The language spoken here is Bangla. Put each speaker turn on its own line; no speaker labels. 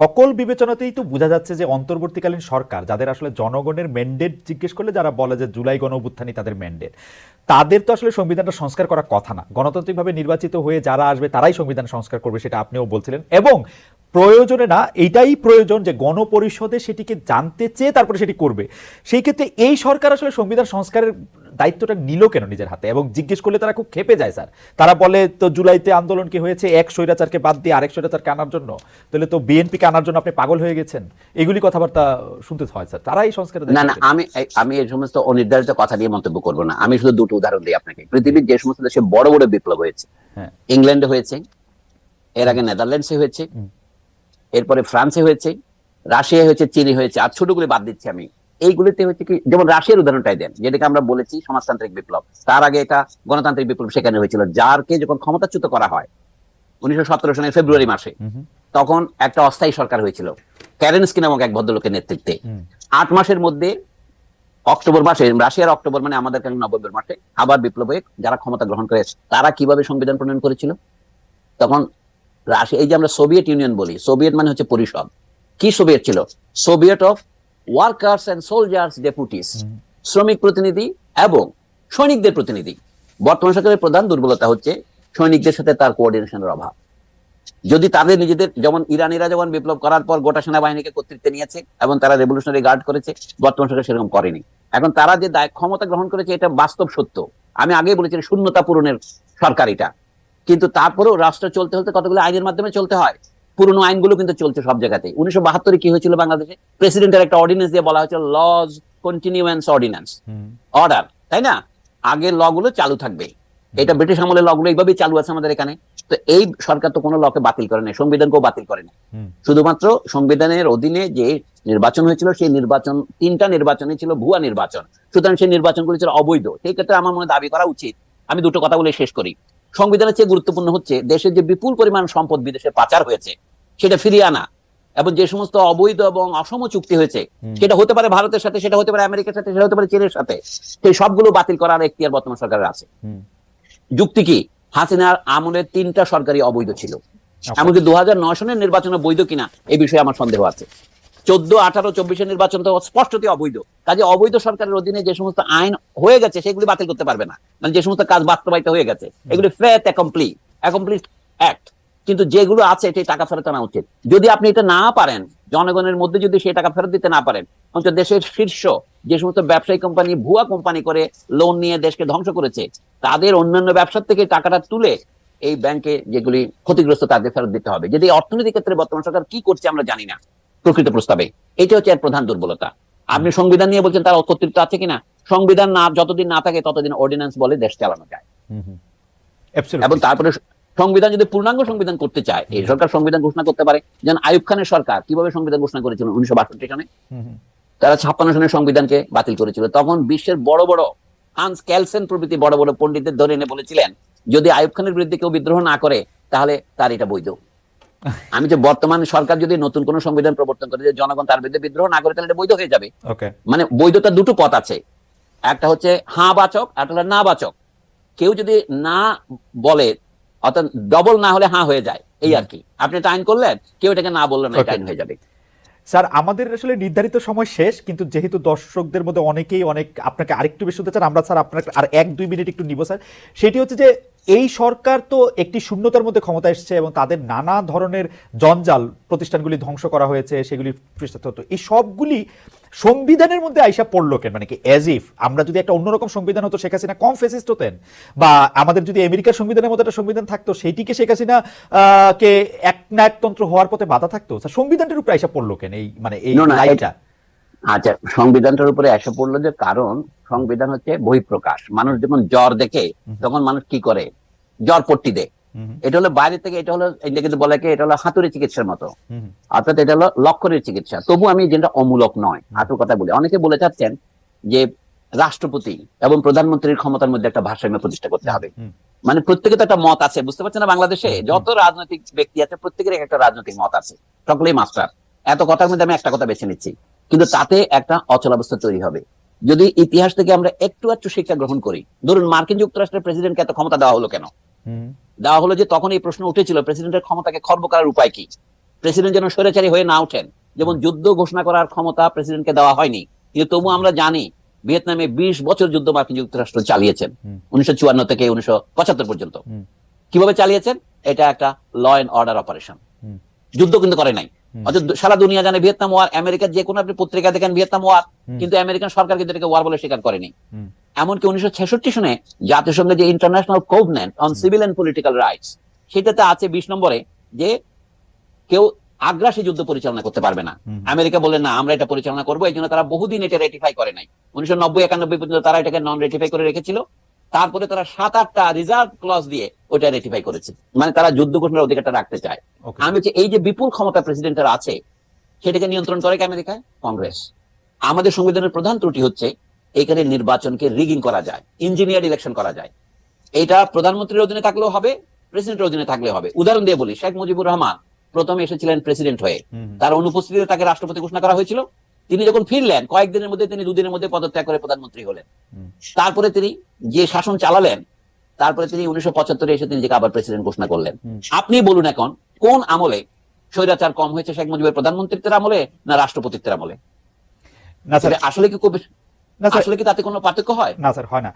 সকল বিবেচনাতেই তো বোঝা যাচ্ছে যে অন্তর্বর্তীকালীন সরকার, যাদের আসলে জনগণের ম্যান্ডেট জিজ্ঞেস করলে যারা বলে যে জুলাই গণ অভ্যুত্থানই তাদের ম্যান্ডেট তাদের তো আসলে সংবিধানটা সংস্কার করার কথা না। গণতান্ত্রিকভাবে নির্বাচিত হয়ে যারা আসবে তারাই সংবিধান সংস্কার করবে সেটা আপনিও বলছিলেন এবং প্রয়োজনে না এইটাই প্রয়োজন যে গণপরিষদে সেটিকে জানতে চেয়ে তারপরে সেটি করবে। সেই ক্ষেত্রে এই সরকার আসলে সংবিধান সংস্কারের দায়িত্বটা নিল কেন নিজের হাতে? এবং জিজ্ঞেস করলে তারা খুব খেপে যায় স্যার। তারা বলে তো জুলাইতে আন্দোলন কি হয়েছে? এক স্বৈরাচারকে বাদ দিয়ে আরেক স্বৈরাচারকে আনার জন্য? তাহলে তো বিএনপিকে আনার জন্য আপনি পাগল হয়ে গেছেন। এগুলি কথাবার্তা শুনতে হয় স্যার। তারাই সংস্কার
না না আমি আমি এই সমস্ত অনির্ধারিত কথা নিয়ে মন্তব্য করব না। আমি শুধু দুটো উদাহরণ দিই আপনাকে। পৃথিবীর যে সমস্ত দেশে বড় বড় বিপ্লব হয়েছে
হ্যাঁ।
ইংল্যান্ডে হয়েছে এর আগে নেদারল্যান্ডসে হয়েছে। এরপরে ফ্রান্সে হয়েছে রাশিয়া হয়েছে চীনে হয়েছে আর ছোটগুলো বাদ দিচ্ছি আমি। এইগুলিতে হচ্ছে কি যেমন রাশিয়ার উদাহরণটাই দেন যেটাকে আমরা বলেছি সমাজতান্ত্রিক বিপ্লব। তার আগে এটা গণতান্ত্রিক বিপ্লব সেখানে হয়েছিল যারকে যখন ক্ষমতাচ্যুত করা হয় উনিশশো সনের ফেব্রুয়ারি মাসে তখন একটা অস্থায়ী সরকার হয়েছিল ক্যারেন্সকি নামক এক ভদ্রলোকের নেতৃত্বে। আট মাসের মধ্যে অক্টোবর মাসে রাশিয়ার অক্টোবর মানে আমাদের কাছে নভেম্বর মাসে আবার বিপ্লব হয়ে যারা ক্ষমতা গ্রহণ করে তারা কীভাবে সংবিধান প্রণয়ন করেছিল? তখন রাশিয়া এই যে আমরা সোভিয়েত ইউনিয়ন বলি সোভিয়েত মানে হচ্ছে পরিষদ। কি সোভিয়েত ছিল? Soviet of workers and soldiers deputies শ্রমিক প্রতিনিধি এবং সৈনিকদের প্রতিনিধি। বর্তমান সরকারের প্রধান দুর্বলতা হচ্ছে সৈনিকদের সাথে তার কোঅর্ডিনেশনের অভাব। যদি তাদের নিজেদের যেমন ইরানিরা যেমন বিপ্লব করার পর গোটা সেনাবাহিনীকে কর্তৃত্বে নিয়েছে এবং তারা রেভলিউশনারি গার্ড করেছে বর্তমান সরকার সেরকম করেনি। এখন তারা যে দায় ক্ষমতা গ্রহণ করেছে এটা বাস্তব সত্য। আমি আগেই বলেছি শূন্যতা পূরণের সরকার এটা। কিন্তু তারপরেও রাষ্ট্র চলতে হতে কতগুলো আইনের মাধ্যমে চলতে হয়? পুরনো আইনগুলো কিন্তু চলছে সব জায়গাতে উনিশশো বাহাত্তরে কি হয়েছিল বাংলাদেশে? প্রেসিডেন্টের একটা অর্ডিন্যান্স দিয়ে বলা হয়েছিল লজ কন্টিনিউয়েন্স অর্ডিন্যান্স অর্ডার তাই না? আগের ল গুলো চালু থাকবে। এটা ব্রিটিশ আমলের ল গুলো এইভাবেই চালু আছে আমাদের এখানে। তো এই সরকার তো কোনো লকে বাতিল করে নাই সংবিধানকেও বাতিল করে না শুধুমাত্র সংবিধানের অধীনে যে নির্বাচন হয়েছিল সেই নির্বাচন তিনটা নির্বাচনই ছিল ভুয়া নির্বাচন। সুতরাং সেই নির্বাচনগুলি ছিল অবৈধ। সেই ক্ষেত্রে আমার মনে দাবি করা উচিত। আমি দুটো কথা বলে শেষ করি। সংবিধানের চেয়ে গুরুত্বপূর্ণ হচ্ছে দেশের যে বিপুল পরিমাণ সম্পদ বিদেশে পাচার হয়েছে সেটা ফিরিয়ে আনা এবং যে সমস্ত অবৈধ এবং অসম চুক্তি হয়েছে সেটা হতে পারে ভারতের সাথে সেটা হতে পারে আমেরিকার সাথে সেটা হতে পারে চীনের সাথে সেই সবগুলো বাতিল করার এখতিয়ার বর্তমান সরকারের আছে। যুক্তি কি? হাসিনার আমলের তিনটা সরকারি অবৈধ ছিল।
আচ্ছা।
এমনকি দু হাজার নয় সনের নির্বাচনে বৈধ কিনা এই বিষয়ে আমার সন্দেহ আছে। চোদ্দ আঠারো চব্বিশের নির্বাচন তো স্পষ্টতই অবৈধ। কাজে অবৈধ সরকারের অধীনে যে সমস্ত আইন হয়ে গেছে সেগুলি বাতিল করতে পারবে না। মানে যে সমস্ত কাজ বাস্তবায়িত হয়ে গেছে এগুলি ফেথ অ্যাকমপ্লিট অ্যাকমপ্লিট অ্যাক্ট কিন্তু যেগুলো আছে এটি টাকা ফেরত আনা উচিত। যদি আপনি এটা না পারেন জনগণের মধ্যে যদি সেই টাকা ফেরত দিতে না পারেন অন্তত দেশের শীর্ষ যে সমস্ত ব্যবসায়ী কোম্পানি ভুয়া কোম্পানি করে লোন নিয়ে দেশকে ধ্বংস করেছে তাদের অন্যান্য ব্যবসার থেকে টাকাটা তুলে এই ব্যাংকে যেগুলি ক্ষতিগ্রস্ত তাদের ফেরত দিতে হবে। যদি অর্থনৈতিক ক্ষেত্রে বর্তমান সরকার কি করছে আমরা জানি না। প্রকৃত প্রস্তাবে। এটা হচ্ছে এর প্রধান দুর্বলতা। আপনি সংবিধান নিয়ে বলছেন তার কর্তৃত্ব আছে কিনা? সংবিধান না যতদিন না থাকে ততদিন অর্ডিন্যান্স বলে দেশ চালানো যায়। এবং তারপরে সংবিধান যদি পূর্ণাঙ্গ সংবিধান করতে চায় এই সরকার সংবিধান ঘোষণা করতে পারে। যেন আইয়ুব খানের সরকার কীভাবে সংবিধান ঘোষণা করেছিল? উনিশশো বাষট্টি সনে
হুম
তারা ছাপ্পান্ন সনের সংবিধানকে বাতিল করেছিল। তখন বিশ্বের বড় বড় হান্স ক্যালসেন প্রভৃতি বড় বড় পন্ডিতদের ধরে এনে বলেছিলেন যদি আয়ুব খানের বিরুদ্ধে কেউ বিদ্রোহ না করে তাহলে তার এটা বৈধ। আমি যে বর্তমান সরকার যদি নতুন কোন সংবিধান প্রবর্তন করে যে জনগণ তার বিরুদ্ধে বিদ্রোহ না করে তাহলে এটা বৈধ হয়ে যাবে। মানে বৈধতা দুটো পথ আছে। একটা হচ্ছে হাঁ বাচক একটা হলো না বাচক। কেউ যদি না বলে অর্থাৎ ডবল না হলে হাঁ হয়ে যায় এই আর কি। আপনি এটা আইন করলেন কেউ এটাকে না বললেন এটা আইন হয়ে যাবে।
স্যার আমাদের আসলে নির্ধারিত সময় শেষ কিন্তু যেহেতু দর্শকদের মধ্যে অনেকেই অনেক আপনাকে আরেকটু বেশি শুনতে চান আমরা স্যার আপনার আর এক দুই মিনিট একটু নিব স্যার। সেটি হচ্ছে যে এই সরকার তো একটি শূন্যতার মধ্যে ক্ষমতা এসেছে এবং তাদের নানা ধরনের জঞ্জাল প্রতিষ্ঠানগুলি ধ্বংস করা হয়েছে সেগুলি হতো। এই সবগুলি সংবিধানের মধ্যে আইসা পড়ল কেন? মানে কি অ্যাজ ইফ আমরা যদি একটা অন্যরকম সংবিধান হতো শেখ হাসিনা কম ফেসিস্ট হতেন? বা আমাদের যদি আমেরিকার সংবিধানের মতো একটা সংবিধান থাকতো সেইটিকে শেখ হাসিনা আহ, কে এক না একতন্ত্র হওয়ার পথে বাধা থাকতো? সংবিধানটার উপরে আইসা পড়ল কেন এই মানে এই
no, আচ্ছা সংবিধানটার উপরে এসে পড়ল যে কারণ সংবিধান হচ্ছে বহিঃপ্রকাশ। মানুষ যখন জ্বর দেখে তখন মানুষ কি করে? জ্বর পট্টি দেয় এটা হলো বাইরে থেকে এটা হলো এটা কিন্তু বলে এটা হলো হাতুড়ি চিকিৎসার মতো। অর্থাৎ এটা হলো লক্ষণের চিকিৎসা। তবু আমি যেটা অমূলক নয় হাতুর কথা বলি। অনেকে বলে চাচ্ছেন যে রাষ্ট্রপতি এবং প্রধানমন্ত্রীর ক্ষমতার মধ্যে একটা ভারসাম্য প্রতিষ্ঠা করতে হবে। মানে প্রত্যেকে তো একটা মত আছে বুঝতে পারছেন না? বাংলাদেশে যত রাজনৈতিক ব্যক্তি আছে প্রত্যেকের একটা রাজনৈতিক মত আছে। সকলেই মাস্টার। এত কথার মধ্যে আমি একটা কথা বেছে নিচ্ছি। কিন্তু তাতে একটা অচলাবস্থা তৈরি হবে। যদি ইতিহাস থেকে আমরা একটু একটু শিক্ষা গ্রহণ করি ধরুন মার্কিন যুক্তরাষ্ট্রের প্রেসিডেন্টকে এত ক্ষমতা দেওয়া হলো কেন? দেওয়া হলো যে তখন এই প্রশ্ন উঠেছিল প্রেসিডেন্টের ক্ষমতাকে খর্ব করার উপায় কি? প্রেসিডেন্ট যেন স্বৈরাচারী হয়ে না ওঠেন। যেমন যুদ্ধ ঘোষণা করার ক্ষমতা প্রেসিডেন্টকে দেওয়া হয়নি। কিন্তু তবু আমরা জানি ভিয়েতনামে বিশ বছর যুদ্ধ মার্কিন যুক্তরাষ্ট্র চালিয়েছেন উনিশশো চুয়ান্ন থেকে উনিশশো পঁচাত্তর পর্যন্ত। কীভাবে চালিয়েছেন? এটা একটা ল অ্যান্ড অর্ডার অপারেশন যুদ্ধ কিন্তু করে নাই। সারা দুনিয়া জানে ভিয়েতনাম ওয়ার আমেরিকার যে কোনো আপনি পত্রিকা দেখেন ভিয়েতনাম ওয়ার কিন্তু আমেরিকান সরকার কিন্তু এটাকে ওয়ার বলে স্বীকার করেনি। এমনকি উনিশশো ছেষট্টি সনে জাতিসংঘের যে international covenant on civil and political rights সেটাতে আছে বিশ নম্বরে যে কেউ আগ্রাসী যুদ্ধ পরিচালনা করতে পারবে না। আমেরিকা বলে না আমরা এটা পরিচালনা করব। এই জন্য তারা বহুদিন এটা রেটিফাই করে নাই। উনিশশো নব্বই একানব্বই পর্যন্ত তারা এটাকে নন রেটিফাই করে রেখেছিল। তারপরে তারা সাত আটটা রিজার্ভ ক্লজ দিয়ে ওটা রেটিফাই করেছে। মানে তারা যুদ্ধ ঘোষণার অধিকারটা রাখতে চায়। আমি হচ্ছে এই যে বিপুল ক্ষমতা প্রেসিডেন্টের আছে সেটাকে নিয়ন্ত্রণ করে কি আমেরিকায়? কংগ্রেস। আমাদের সংবিধানের প্রধান ত্রুটি হচ্ছে এখানে নির্বাচনকে রিগিং করা যায় ইঞ্জিনিয়ার ইলেকশন করা যায়। এটা প্রধানমন্ত্রীর অধীনে থাকলেও হবে প্রেসিডেন্টের অধীনে থাকলেও হবে। উদাহরণ দিয়ে বলি শেখ মুজিবুর রহমান প্রথমে এসেছিলেন প্রেসিডেন্ট হয়ে। তার অনুপস্থিতিতে তাকে রাষ্ট্রপতি ঘোষণা করা হয়েছিল। তিনি যখন ফিরলেন কয়েকদিনের মধ্যে তিনি দুদিনের মধ্যে পদত্যাগ করে প্রধানমন্ত্রী হলেন। তারপরে তিনি যে শাসন চালালেন তারপরে তিনি উনিশশো পঁচাত্তরে এসে তিনি নিজেকে আবার প্রেসিডেন্ট ঘোষণা করলেন। আপনি বলুন এখন কোন আমলে স্বৈরাচার কম হয়েছে শেখ মুজিবের প্রধানমন্ত্রীত্বের আমলে না রাষ্ট্রপতিত্বের আমলে?
না
আসলে কি আসলে কি তাতে কোনো পার্থক্য হয়?
না স্যার হয় না।